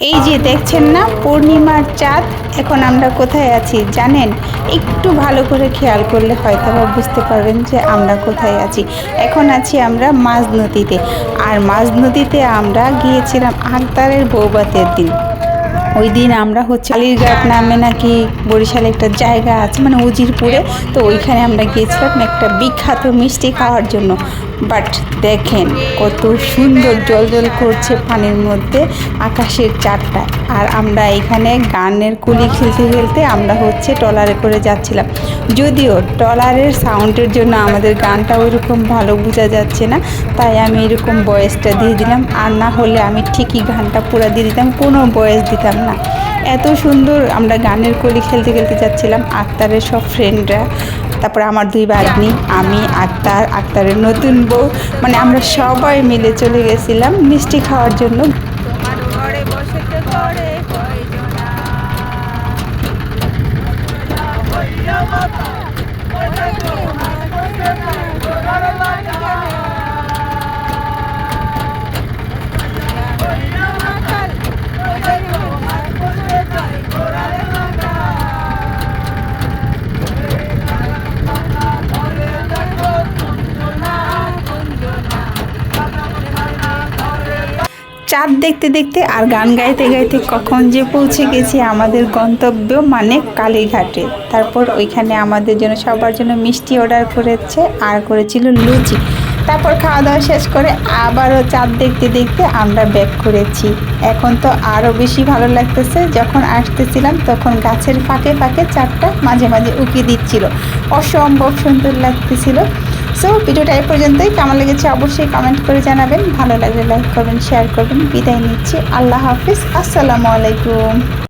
এই যে দেখছেন না, পূর্ণিমার চাঁদ, এখন আমরা কোথায় আছি জানেন? একটু ভালো করে খেয়াল করলে হয়তো বা বুঝতে পারবেন যে আমরা কোথায় আছি। এখন আছি আমরা মাঝ নদীতে, আর মাঝ নদীতে আমরা গিয়েছিলাম আখতারের বৌবাতের দিন। ওই দিন আমরা হচ্ছে আলিরঘাট নামে নাকি বরিশালে একটা জায়গা আছে মানে উজিরপুরে, তো ওইখানে আমরা গিয়েছিলাম একটা বিখ্যাত মিষ্টি খাওয়ার জন্য। বাট দেখেন কত সুন্দর জল জল করছে পানির মধ্যে আকাশের চারটা। আর আমরা এখানে গানের কুলি খেলতে খেলতে আমরা হচ্ছে ট্রলারে করে যাচ্ছিলাম। যদিও ট্রলারের সাউন্ডের জন্য আমাদের গানটা ওইরকম ভালো বোঝা যাচ্ছে না, তাই আমি এরকম বয়েসটা দিয়ে দিলাম। আর না হলে আমি ঠিকই গানটা পুরো দিয়ে দিতাম, কোনো বয়েস দিতাম না। এত সুন্দর আমরা গানের কলি খেলতে খেলতে যাচ্ছিলাম, আক্তারের সব ফ্রেন্ডরা তারপরে আমার দুই বাগনি আমি, আক্তার, আক্তারের নতুন বউ মানে আমরা সবাই মিলে চলে গেছিলাম মিষ্টি খাওয়ার জন্য। চাঁদ দেখতে দেখতে আর গান গাইতে গাইতে কখন যে পৌঁছে গেছি আমাদের গন্তব্য মানে কালীঘাটে। তারপর ওইখানে আমাদের জন্য সবার জন্য মিষ্টি অর্ডার করেছে আর করেছিল লুচি। তারপর খাওয়া দাওয়া শেষ করে আবারও চাঁদ দেখতে দেখতে আমরা ব্যাক করেছি। এখন তো আরও বেশি ভালো লাগতেছে, যখন আসতেছিলাম তখন গাছের ফাঁকে ফাঁকে চাঁদটা মাঝে মাঝে উকি দিচ্ছিল। অসম্ভব সুন্দর লাগতেছিল। সো ভিডিওটা এই পর্যন্তই। কেমন লেগেছে অবশ্যই কমেন্ট করে জানাবেন। ভালো লাগলে লাইক করবেন শেয়ার করবেন। বিদায় নিচ্ছি। আল্লাহ হাফিজ। আসসালামু আলাইকুম।